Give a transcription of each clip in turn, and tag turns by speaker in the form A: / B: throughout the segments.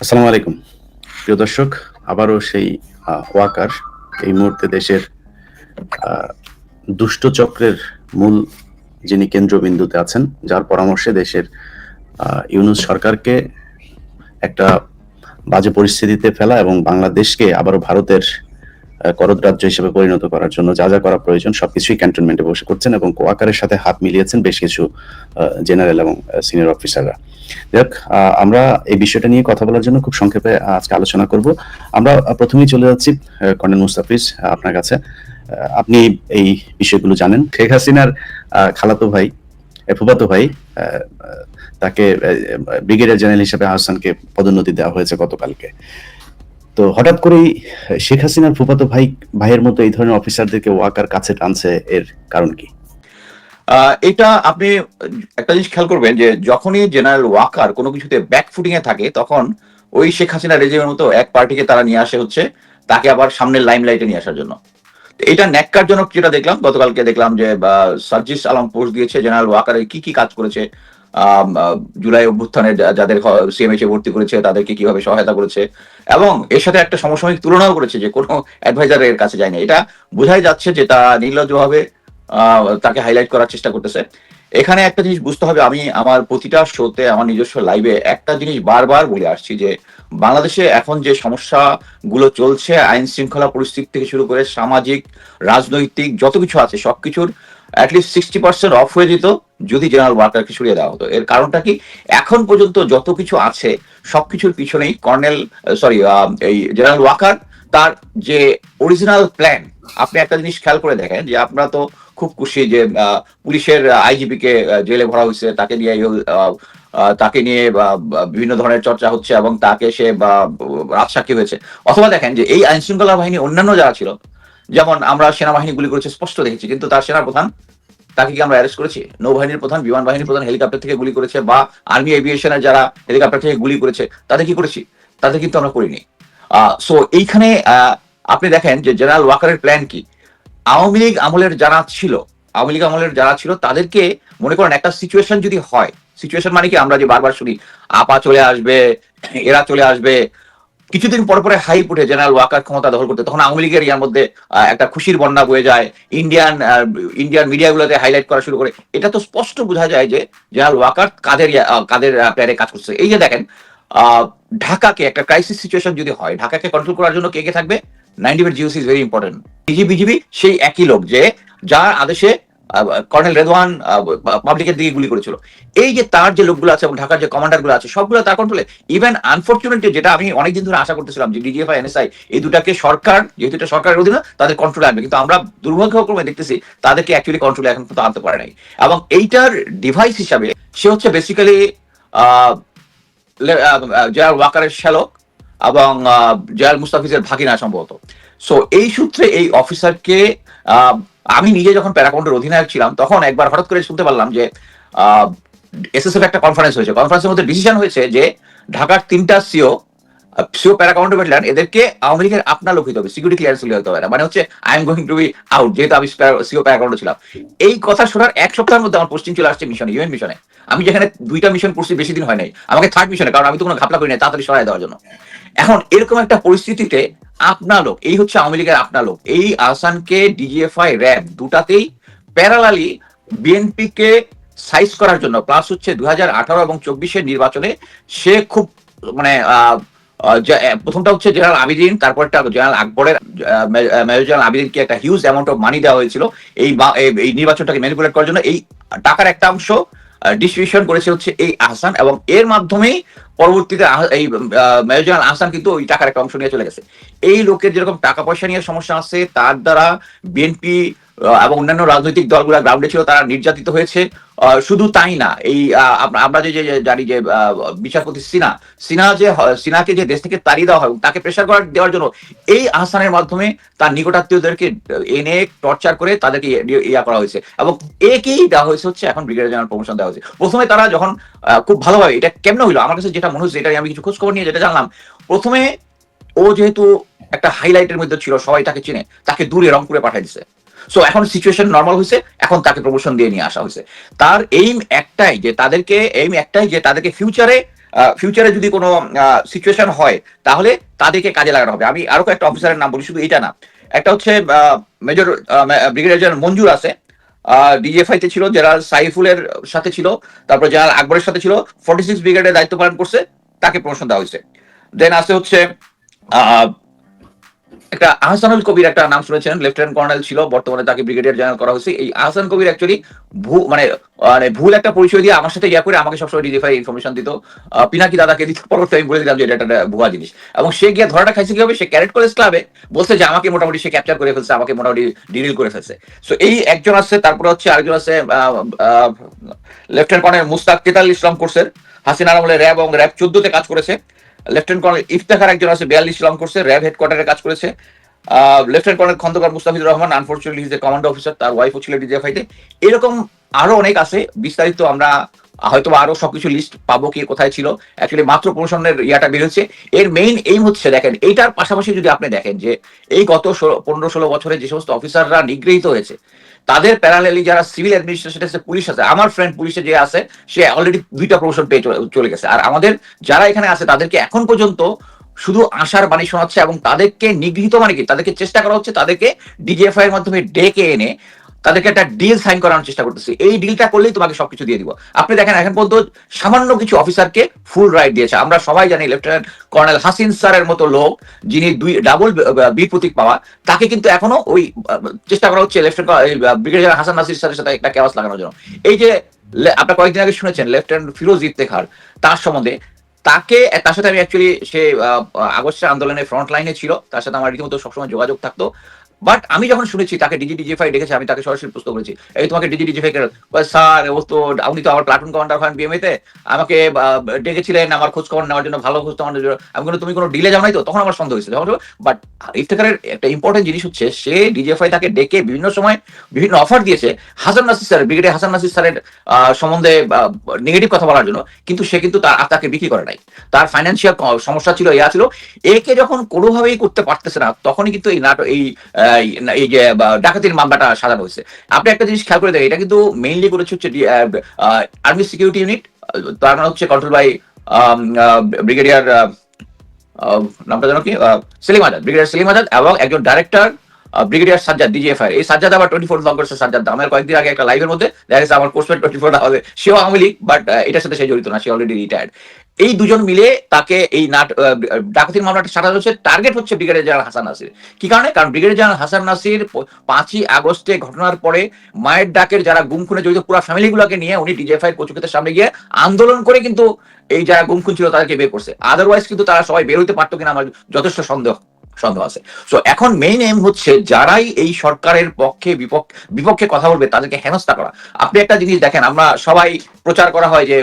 A: আসসালামু আলাইকুম। প্রিয় দর্শক, আবারও সেই ওয়াকার, এই মুহূর্তে দেশের দুষ্ট চক্রের মূল যিনি কেন্দ্রবিন্দুতে আছেন, যার পরামর্শে দেশের ইউনুস সরকারকে একটা বাজে পরিস্থিতিতে ফেলা এবং বাংলাদেশকে আবারও ভারতের করদ রাজ্য হিসেবে পরিণত করার জন্য যা যা করা প্রয়োজন সবকিছুই ক্যান্টনমেন্টে বসে করছেন এবং কোয়াকারের সাথে হাত মিলিয়েছেন বেশ কিছু জেনারেল এবং সিনিয়র অফিসাররা। যাক আমরা এই বিষয়টা নিয়ে কথা বলার জন্য খুব সংক্ষেপে আজকে আলোচনা করব। আমরা প্রথমেই চলে যাচ্ছি কর্নেল মুস্তাফিজ আপনার কাছে। আপনি এই বিষয়গুলো জানেন। শেখ হাসিনার খালাতো ভাই ফুফাতো ভাই তাকে ব্রিগেডিয়ার জেনারেল হিসেবে আহসানকে পদোন্নতি দেওয়া হয়েছে গতকালকে। তো হঠাৎ করেই শেখ হাসিনার ফুফাতো ভাই, ভাইয়ের মতো এই ধরনের অফিসারদেরকে ওয়াকার কাছে টানছে, এর কারণ কি?
B: এটা আপনি একটা জিনিস খেয়াল করবেন যে যখনই জেনারেল ওয়াকার কোনো কিছুতে ব্যাক ফুটিং এ থাকে, তখন ওই শেখ হাসিনা রেজিমের মতো এক পার্টিকে তারা নিয়ে আসে হচ্ছে, তাকে আবার সামনের লাইম লাইটে নিয়ে আসার জন্য। এটা ন্যাক্কারজনক যেটা দেখলাম, গতকালকে দেখলাম যে সার্জিস আলম পোস্ট দিয়েছে জেনারেল ওয়াকারের কি কি কাজ করেছে জুলাই অভ্যুত্থানে যাদের সিএমএইচ ভর্তি করেছে, তাদেরকে কীভাবে সহায়তা করেছে এবং এর সাথে একটা সমসাময়িক তুলনাও করেছে যে কোনো অ্যাডভাইজারের কাছে যায়নি। এটা বোঝাই যাচ্ছে যে তা নির্লজ্জভাবে তাকে হাইলাইট করার চেষ্টা করতেছে। এখানে একটা জিনিস বুঝতে হবে, আমি আমার প্রতিটা শোতে আমার নিজস্ব লাইভে একটা জিনিস বারবার বলে আসছি যে বাংলাদেশে এখন যে সমস্যা গুলো চলছে আইন শৃঙ্খলা পরিস্থিতি থেকে শুরু করে সামাজিক, রাজনৈতিক, যত কিছু আছে, সবকিছুর অ্যাটলিস্ট সিক্সটি পার্সেন্ট অফ হয়ে যেত যদি জেনারেল ওয়াকারকে সরিয়ে দেওয়া হতো। এর কারণটা কি? এখন পর্যন্ত যত কিছু আছে পিছনেই কর্নেল সরি এই জেনারেল ওয়াকার তার যে অরিজিনাল প্ল্যান আপনি একটা জিনিস খেয়াল করে দেখেন যে আপনারা তো খুব খুশি যে পুলিশের আইজিপি কে জেলে ভরা হয়েছে, তাকে নিয়ে তাকে নিয়ে বিভিন্ন ধরনের চর্চা হচ্ছে এবং তাকে সে রাজসাক্ষী হয়েছে। অথবা দেখেন যে এই আইনশৃঙ্খলা বাহিনী অন্যান্য যারা ছিল যেমন আমরা সেনাবাহিনী গুলি করেছে, স্পষ্ট দেখেছি, কিন্তু তার সেনা প্রধান তাকে কি আমরা অ্যারেস্ট করেছি? নৌবাহিনীর প্রধান, বিমান বাহিনীর প্রধান হেলিকপ্টার থেকে গুলি করেছে, বা আর্মি এভিয়েশনের যারা হেলিকপ্টার থেকে গুলি করেছে, তাদের কি করেছি? তাদের কিন্তু আমরা করিনি। সো এইখানে আপনি দেখেন যে জেনারেল ওয়াকারের প্ল্যান কি? আওয়ামী লীগ আমলের যারা ছিল, আওয়ামী লীগ আমলের যারা ছিল, তাদেরকে মনে করেন একটা সিচুয়েশন যদি হয় সিচুয়েশন মানে কি? আমরা যে বারবার শুনি, আপা চলে আসবে, এরা চলে আসবে কিছুদিন পর পরে হাইপ উঠে জেনারেল ওয়াকার ক্ষমতা দখল করতে, তখন আওয়ামী লীগের ইয়ার মধ্যে একটা খুশির বন্যা বয়ে যায় ইন্ডিয়ান ইন্ডিয়ান মিডিয়াগুলোতে হাইলাইট করা শুরু করে। এটা তো স্পষ্ট বোঝা যায় যে জেনারেল ওয়াকার কাদের কাদের প্ল্যানে কাজ করছে। এই যে দেখেন ঢাকাকে একটা ক্রাইসিস সিচুয়েশন যদি হয়, ঢাকাকে কন্ট্রোল করার জন্য কে কে থাকবে? Ninety GOC is very important BG BGB সেই একই লোক যে, যার আদেশে কর্নেল রেদওয়ান পাবলিকের দিকে গুলি করেছিল। এই যে তার যে লোকগুলো আছে এবং ঢাকার যে কমান্ডারগুলো আছে, সবগুলো তার কন্ট্রোলে ইভেন আনফর্চুনেটলি যেটা আমি অনেকদিন ধরে আশা করতেছিলাম যে ডিজিএফআই এনএসআই এই দুটাকে সরকার, যেহেতু এটা সরকারের অধীনে, তাদের কন্ট্রোলে আনবে। কিন্তু আমরা দুর্ভাগ্যক্রমে দেখতেছি, তাদেরকে অ্যাকচুয়ালি কন্ট্রোলে এখন পর্যন্ত আনতে পারে নাই। এবং এইটার ডিভাইস হিসাবে, সে হচ্ছে বেসিক্যালি জয়াল ওয়াকারের শ্যালক এবং জয়াল মুস্তাফিজের ভাগিনা সম্ভবত। সো এই সূত্রে এই অফিসারকে আমি নিজে যখন প্যারাকাউন্টের অধিনায়ক ছিলাম, তখন একবার হঠাৎ করে শুনতে পারলাম যে এসএসএফ একটা কনফারেন্স হয়েছে। কনফারেন্সের মধ্যে ডিসিশন হয়েছে যে, ঢাকার তিনটা সিও সিও প্যারাকাউন্টে ব্যাটালিয়ান, এদেরকে আওয়ামী লীগের আপনা লোক হতে হবে সিকিউরিটি ক্লিয়ারেন্স হতে হবে না। মানে হচ্ছে I am going to be out যেহেতু আমি সিও প্যারাকাউন্টে ছিলাম। এই কথা শোনার এক সপ্তাহের মধ্যে আমার পোস্টিং চলে আসছে মিশনে ইউএন মিশনে আমি যেখানে দুইটা মিশন করছি, বেশি দিন হয় নাই। আমাকে থার্ড মিশনে কারণ আমি তো কোনো ঘাপলা করি নাই, তাড়াতাড়ি সরাই দেওয়ার জন্য। এখন এরকম একটা পরিস্থিতিতে আপনা লোক, এই হচ্ছে আওয়ামী লীগের আপনা লোক, এই আসানকে ডিজিএফআই র্যাব দুটাতেই প্যারালালি বিএনপি কে সাইজ করার জন্য প্লাস হচ্ছে দু হাজার আঠারো এবং চব্বিশের নির্বাচনে সে খুব মানে প্রথমটা হচ্ছে জেনারেল আবিদিন, তারপরটা জেনারেল আকবরের মেজর জেনারেল আবিদিনকে একটা হিউজ অ্যামাউন্ট অফ মানি দেওয়া হয়েছিল, এই- এই নির্বাচনটাকে ম্যানিপুলেট করার জন্য, এই টাকার একটা অংশ ডিস্ট্রিবিউশন করেছে হচ্ছে এই আহসান এবং এর মাধ্যমেই পরবর্তীতে এই আহ, মেজর আহসান কিন্তু ওই টাকার একটা অংশ নিয়ে চলে গেছে। এই লোকের যেরকম টাকা পয়সা নিয়ে সমস্যা আছে তার দ্বারা বিএনপি এবং অন্যান্য রাজনৈতিক দলগুলো গ্রাউন্ডে ছিল, তারা নির্যাতিত হয়েছে। শুধু তাই না, এই আমরা- যে জানি যে বিচারপতি সিনা সিনা যে সিনাকে যে দেশ থেকে তাড়িয়ে দেওয়া হয় তাকে প্রেশার করার, দেওয়ার জন্য এই আহসানের মাধ্যমে তার নিকটাত্মীয়দেরকে এনে টর্চার করে তাদেরকে ইয়ে- ইয়া করা হয়েছে। এবং একেই দেওয়া হয়েছে হচ্ছে এখন ব্রিগেডিয়ার জেনারেল প্রমোশন দেওয়া হয়েছে। প্রথমে তারা যখন খুব ভালোভাবে, এটা কেমন হইল? আমার কাছে যেটা মনে হচ্ছে এটা আমি কিছু খোঁজ খবর নিয়ে যেটা জানলাম, প্রথমে ও যেহেতু একটা হাইলাইটের মধ্যে ছিল, সবাই তাকে চিনে, তাকে দূরে রংপুরে পাঠিয়ে দিছে। সো এখন সিচুয়েশন নর্মাল হয়েছে এখন তাকে প্রমোশন দিয়ে নিয়ে আসা হয়েছে তার এইম একটাই যে তাদেরকে এইম একটাই যে তাদেরকে ফিউচারে ফিউচারে যদি কোনো সিচুয়েশন হয়, তাহলে তাদেরকে কাজে লাগানো হবে। আমি আরও কয়েকটা অফিসারের নাম বলি, শুধু এটা না। একটা হচ্ছে মেজর ব্রিগেডিয়ার জেনারেল মঞ্জুর আছে। ডিজিএফআই তে ছিল জেনারেল সাইফুলের সাথে ছিল, তারপর জেনারেল আকবরের সাথে ছিল ফর্টি সিক্স ব্রিগেডের দায়িত্ব পালন করছে, তাকে প্রমোশন দেওয়া হয়েছে। দেন আছে হচ্ছে একটা আহসানুল কবির একটা নাম শুনেছেন, লেফটেন্যান্ট কর্নেল ছিল, বর্তমানে তাকে ব্রিগেডিয়ার জেনারেল করা হয়েছে। এই আহসান কবির অ্যাকচুয়ালি ভু মানে মানে ভুল একটা পরিচয় দিয়ে আমার সাথে ইয়া করে আমাকে সবসময় ডিজিফাই ইনফরমেশন দিত। পিনাকি দাদাকে দিত। পরবর্তী আমি বলে দিলাম যে এটা একটা ভুয়া জিনিস। এবং সে গিয়ে ধরাটা খাইছে কি হবে সে ক্যারেট কলেজ ক্লাবে বলছে যে আমাকে মোটামুটি সে ক্যাপচার করে ফেলছে, আমাকে মোটামুটি ডিরিল করে ফেলছে। সো এই একজন আছে, তারপরে হচ্ছে আরেকজন আছে লেফটেন্যান্ট কর্নেল মুস্তাক কেতাল ইসলাম কোর্সের। হাসিনা আমলে র্যাব এবং র্যাব চোদ্দতে কাজ করেছে। লেফটেন্যান্ট কর্নেল ইফতেখার একজন আছে, বিয়াল্লিশ ইসলাম করছে র্যাব হেডকোয়ার্টারে কাজ করেছে। Colonel Khandakar Mustafizur Rahman unfortunately officer তার ওয়াইফও ছিল ডিজিএফআইতে এরকম আরও অনেক আছে, বিস্তারিত আমরা হয়তো আরও সবকিছু লিস্ট পাবো কি কোথায় ছিল। অ্যাকচুয়ালি মাত্র প্রমোশনের ইয়াটা বেরোচ্ছে। এর মেইন এইম হচ্ছে, দেখেন, এইটার পাশাপাশি যদি আপনি দেখেন যে এই গত পনেরো, ষোলো বছরে যে সমস্ত অফিসাররা নিগৃহীত হয়েছে তাদের প্যারালেলি যারা সিভিল অ্যাডমিনিস্ট্রেশন আছে পুলিশ আছে, আমার ফ্রেন্ড পুলিশে যে আছে, সে অলরেডি দুইটা প্রমোশন পেয়ে চলে- গেছে। আর আমাদের যারা এখানে আছে, তাদেরকে এখন পর্যন্ত শুধু আশার বাণী শোনাচ্ছে এবং তাদেরকে নিগৃহীত মানে কি? তাদেরকে চেষ্টা করা হচ্ছে তাদেরকে ডিজিএফআই এর মাধ্যমে ডেকে এনে তাদেরকে একটা ডিল সাইন করানোর চেষ্টা করতেছে। এই ডিলটা করলেই তোমাকে সবকিছু দিয়ে দিব। আপনি দেখেন, এখন পর্যন্ত সামান্য কিছু অফিসারকে ফুল রাইট দিয়েছে। আমরা সবাই জানি লেফটেন্যান্ট কর্নেল হাসিন স্যারের মতো লোক, যিনি দুই ডাবল বীর প্রতীক পাওয়া, তাকে কিন্তু এখনও ওই চেষ্টা করা হচ্ছে লেফটেন্যান্ট ব্রিগেডিয়ার হাসান নাসির স্যারের সাথে একটা কেওয়াস লাগানোর জন্য। এই যে আপনারা কয়েকদিন আগে শুনেছেন লেফটেন্যান্ট ফিরোজ ইফতেখার তার সম্বন্ধে। তাকে তার সাথে আমি অ্যাকচুয়ালি সে আগস্টের আন্দোলনে ফ্রন্ট লাইনে ছিল। তার সাথে আমার রীতিমতো সবসময় যোগাযোগ থাকতো। বাট আমি যখন শুনেছি, তাকে ডিজি ডিজিফাই ডেকেছে আমি তাকে সরাসরি প্রশ্ন করেছি, এই তোমাকে ডিজি ডিজিফাই স্যার ও তো, উনি তো আমার প্লাটুন কমান্ডার হন বিএমএ তে। আমাকে ডেকেছিলেন, আমার খোঁজ খবর নেওয়ার জন্য, ভালো খোঁজ খবর জন্য। আমি কোনো তুমি কোনো ডিলে যাও নাই তো? তখন আমার সন্দেহ হয়েছে। যখন বাট ইফতেখারের একটা ইম্পর্টেন্ট জিনিস হচ্ছে, সে ডিজিএফআই তাকে ডেকে বিভিন্ন সময় বিভিন্ন অফার দিয়েছে, হাসান নাসির স্যার ব্রিগেডিয়ার হাসান নাসির স্যারের সম্বন্ধে নেগেটিভ কথা বলার জন্য। কিন্তু সে কিন্তু তার তাকে বিক্রি করে নাই। তার ফাইন্যান্সিয়াল সমস্যা ছিল, ইয়া ছিল। একে যখন কোনোভাবেই করতে পারতেছে না, তখনই কিন্তু এই নাটক এই এই যে ডাকাতির মামলাটা সাজানো হয়েছে। আপনি একটা জিনিস খেয়াল করে দেখেন, এটা কিন্তু মেইনলি করেছে হচ্ছে আর্মি সিকিউরিটি ইউনিট তার মানে হচ্ছে কন্ট্রোল বাই ব্রিগেডিয়ার নামটা জানো কি সেলিম আজাদ ব্রিগেডিয়ার সেলিম আজাদ এবং একজন ডাইরেক্টর ব্রিগেডিয়ার সাজ্জাদ ডিজিএফআই এই সাজ্জাদ আবার টোয়েন্টি ফোর করছে সাজ্জাদ। আমার কয়েকদিন আগে একটা লাইভের মধ্যে, দেখা গেছে আমার কোর্সমেট টোয়েন্টি ফোর সেও আওয়ামী লীগ বাট এটার সাথে সে জড়িত না, সে অলরেডি রিটায়ার্ড এই দুজন মিলে তাকে এই নাট ডাকাতির মামলাটা সাজানো হচ্ছে টার্গেট হচ্ছে ব্রিগেডিয়ার জেনারেল হাসান নাসির কি কারণে? কারণ ব্রিগেডিয়ার জেনারেল হাসান নাসির পাঁচই আগস্টে ঘটনার পরে মায়ের ডাকের যারা গুম খুনে জড়িত পুরো ফ্যামিলি গুলোকে নিয়ে উনি ডিজেফাই কচুকেতের সামনে গিয়ে আন্দোলন করে কিন্তু এই যারা গুম খুন ছিল তাদেরকে বের করছে। আদারওয়াইজ কিন্তু তারা সবাই বের হইতে পারতো কিনা আমার যথেষ্ট সন্দেহ। সন্দেহ আছে। সো এখন মেইন এম হচ্ছে যারাই এই সরকারের পক্ষে বিপক্ষ কথা বলবে, তাদেরকে হেনস্থা করা। আপনি একটা জিনিস দেখেন, আমরা সবাই প্রচার করা হয় যে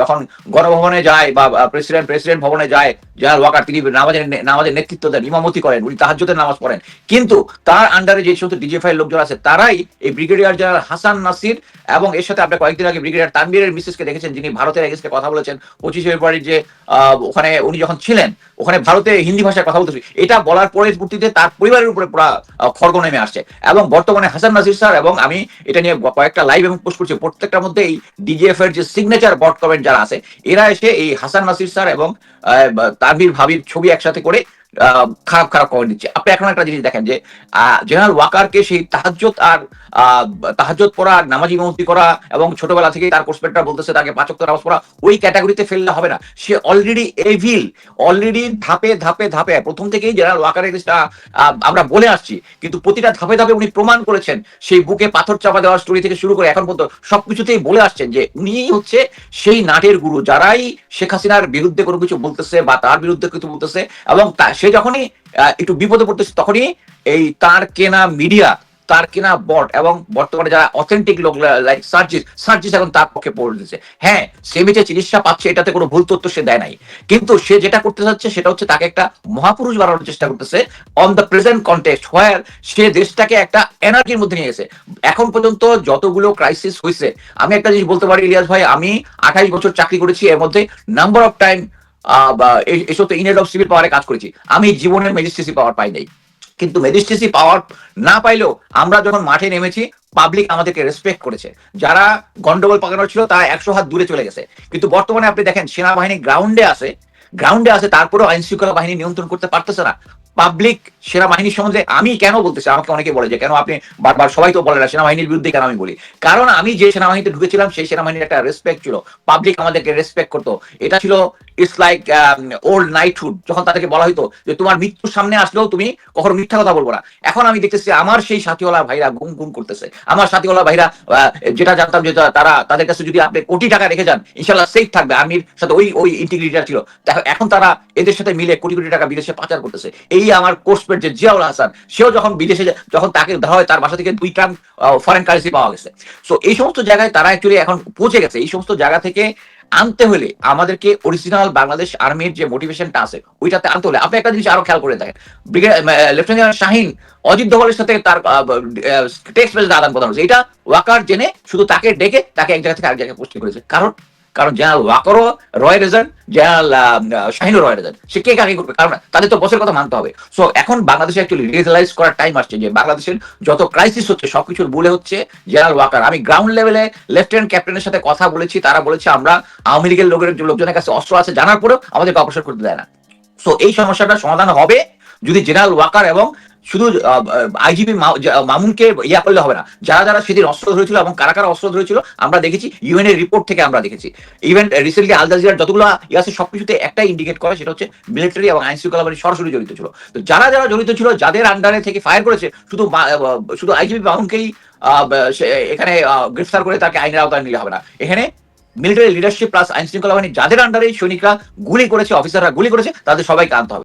B: যখন গণভবনে যায় বা প্রেসিডেন্ট প্রেসিডেন্ট ভবনে যায় জেনারেল ওয়াকার তিনি নামাজের নামাজের নেতৃত্ব দেন, ইমামতি করেন, উনি তাহাজ্জুদের নামাজ পড়েন। কিন্তু তার আন্ডারে যে সমস্ত ডিজিএফআই লোকজন আছে, তারাই এই ব্রিগেডিয়ার জেনারেল হাসান নাসির এবং এর সাথে আপনি কয়েকদিন আগে ব্রিগেডিয়ার তানবীরের মিসেসকে দেখেছেন, যিনি ভারতের এগেন্স্টে কথা বলেছেন, পঁচিশে ফেব্রুয়ারি যে ওখানে উনি যখন ছিলেন, ওখানে ভারতে হিন্দি ভাষায় কথা বলতেছে, এটা বলার পরবর্তীতে তার পরিবারের উপরে খড়গ নেমে আসছে। এবং বর্তমানে হাসান নাসির স্যার এবং আমি এটা নিয়ে কয়েকটা লাইভ এবং পোস্ট করছি। প্রত্যেকটার মধ্যে এই ডিজিএফ এর যে সিগনেচার বট কমেন্ট যারা আছে, এরা এসে এই হাসান নাসির স্যার এবং তানভীর ভাবির ছবি একসাথে করে খারাপ খারাপ কমেন্ট দিচ্ছে। আপনি এখন একটা জিনিস দেখেন যে জেনারেল ওয়াকারকে সেই তাহাজ্জত আর তাহাজ্জত পড়া, নামাজি ইমামতি করা এবং ছোটবেলা থেকেই তার কোর্সপেটটা বলতেছে, তাকে পাচক নামাজ পড়া, ওই ক্যাটাগরিতে ফেললে হবে না। সে অলরেডি এভিল অলরেডি ধাপে ধাপে ধাপে, প্রথম থেকেই জেনারেল ওয়াকারের জিনিসটা আমরা বলে আসছি। কিন্তু প্রতিটা ধাপে ধাপে উনি প্রমাণ করেছেন, সেই বুকে পাথর চাপা দেওয়ার স্টোরি থেকে শুরু করে এখন পর্যন্ত সবকিছুতেই বলে আসছেন যে, উনি হচ্ছে সেই নাটের গুরু, যারাই শেখ হাসিনার বিরুদ্ধে কোনো কিছু বলতেছে বা তার বিরুদ্ধে কিছু বলতেছে এবং সে যখনই একটু বিপদে পড়তেছে তখনই এই তার কেনা মিডিয়া তার কেনা বট এবং বর্তমানে যারা অথেন্টিক লোক লাইক সার্জিস সার্জিস এখন তার পক্ষে পড়ে হ্যাঁ সে মিটে চিকিৎসা পাচ্ছে, এটাতে কোনো ভুল তথ্য সে দেয় নাই। কিন্তু সে যেটা করতে চাচ্ছে, সেটা হচ্ছে তাকে একটা মহাপুরুষ বানানোর চেষ্টা করতেছে। On the present context where সে দেশটাকে একটা এনার্জির মধ্যে নিয়ে গেছে। এখন পর্যন্ত যতগুলো ক্রাইসিস হয়েছে আমি একটা জিনিস বলতে পারি, ইলিয়াস ভাই, আমি আঠাইশ বছর চাকরি করেছি, এর মধ্যে নাম্বার অফ টাইম বা এই- এইসব অফ সিভিল পাওয়ারে কাজ করেছি। আমি জীবনের ম্যাজিস্ট্রেসি পাওয়ার পাই নাই। কিন্তু ম্যাজিস্ট্রেসি পাওয়ার না পাইলেও আমরা যখন মাঠে নেমেছি পাবলিক আমাদেরকে রেসপেক্ট করেছে। যারা গন্ডগোল পাকানোর ছিল, তারা একশো হাত দূরে চলে গেছে। কিন্তু বর্তমানে আপনি দেখেন, সেনাবাহিনী গ্রাউন্ডে আছে। গ্রাউন্ডে আছে, তারপরেও আইন শৃঙ্খলা বাহিনী নিয়ন্ত্রণ করতে পারতেছে না। পাবলিক সেনাবাহিনীর সম্বন্ধে আমি কেন বলতেছি? আমাকে অনেকে বলে যে, কেন আপনি বারবার সবাই তো বলে না, সেনাবাহিনীর বিরুদ্ধে কেন আমি বলি? কারণ আমি যে সেনাবাহিনীতে ঢুকেছিলাম, সেই সেনাবাহিনীর একটা রেসপেক্ট ছিল। পাবলিক আমাদেরকে রেসপেক্ট করতো। এটা ছিল ইটস লাইক ওল্ড নাইটহুড যখন তাদেরকে বলা হতো যে তোমার মৃত্যুর সামনে আসলেও তুমি কখনো মিথ্যা কথা বলব না। এখন আমি দেখতেছি আমার সেই সাথীওয়ালা ভাইরা গুম গুম করতেছে। আমার সাথীওয়ালা ভাইরা যেটা জানতাম যে তারা তাদের কাছে যদি আপনি কোটি টাকা রেখে যান ইনশাল্লাহ সেফ থাকবে। আর্মির সাথে ওই ওই ইন্টিগ্রিটিটা ছিল। এখন তারা এদের সাথে মিলে কোটি কোটি টাকা বিদেশে পাচার করতেছে। এই আমার কোর্সপেট যে জিয়াউল হাসান, সেও যখন বিদেশে যখন তাকে ধরা হয়, তার বাসা থেকে দুই ট্রাম ফরেন কারেন্সি পাওয়া গেছে। সো এই সমস্ত জায়গায় তারা অ্যাকচুয়ালি এখন পৌঁছে গেছে। এই সমস্ত জায়গা থেকে আনতে হলে আমাদেরকে অরিজিনাল বাংলাদেশ আর্মির যে মোটিভেশনটা আছে, ওইটাতে আনতে হলে আপনি একটা জিনিস আরও খেয়াল করে দেখেন। লেফটেন্যান্ট জেনারেল শাহিন অজিত দোভালের সাথে তার টেক্সট মেসেজ আদান প্রদান হয়েছে। এটা ওয়াকার জেনে শুধু তাকে ডেকে তাকে এক জায়গা থেকে আরেক জায়গায় পোস্টিং করেছে। কারণ কারণ জেনারেল ওয়াকারও রয় রেজাল্ট জেনারেল শাহিনও রয় রেজাল্ট সে কে কাকে করবে? কারণ তাদের তো বসের কথা মানতে হবে। সো এখন বাংলাদেশে অ্যাকচুয়ালি রিয়েলাইজ করার টাইম আসছে যে বাংলাদেশের যত ক্রাইসিস হচ্ছে, সবকিছুর বলে হচ্ছে জেনারেল ওয়াকার। আমি গ্রাউন্ড লেভেলে লেফটেন্যান্ট ক্যাপ্টেনের সাথে কথা বলেছি, তারা বলেছে আমরা আওয়ামী লীগের লোকের লোকজনের কাছে অস্ত্র আছে জানার পরেও আমাদেরকে অপসার করতে দেয় না। সো এই সমস্যাটা সমাধান হবে যদি জেনারেল ওয়াকার এবং শুধু আইজিপি মামুনকে ইয়া করলে হবে না। যারা যারা সেদিন অস্ত্র ধরেছিল এবং কারা কারা অস্ত্র ধরেছিল, আমরা দেখেছি ইউএন এর রিপোর্ট থেকে আমরা দেখেছি। ইভেন রিসেন্টলি আল জাজিরার যতগুলো ইয়াসে সবকিছুতে একটাই ইন্ডিকেট করে, সেটা হচ্ছে মিলিটারি এবং আইন শৃঙ্খলা সরাসরি জড়িত ছিল। তো যারা যারা জড়িত ছিল, যাদের আন্ডারে থেকে ফায়ার করেছে, শুধু শুধু আইজিপি মামুনকেই এখানে গ্রেফতার করে তাকে আইনের আওতায় নিলে হবে না। এখানে মিলিটারি লিডারশিপ প্লাস আইন শৃঙ্খলা বাহিনী যাদের আন্ডারে সৈনিকরা গুলি করেছে অফিসাররা গুলি করেছে, তাদের সবাইকে আনতে হবে।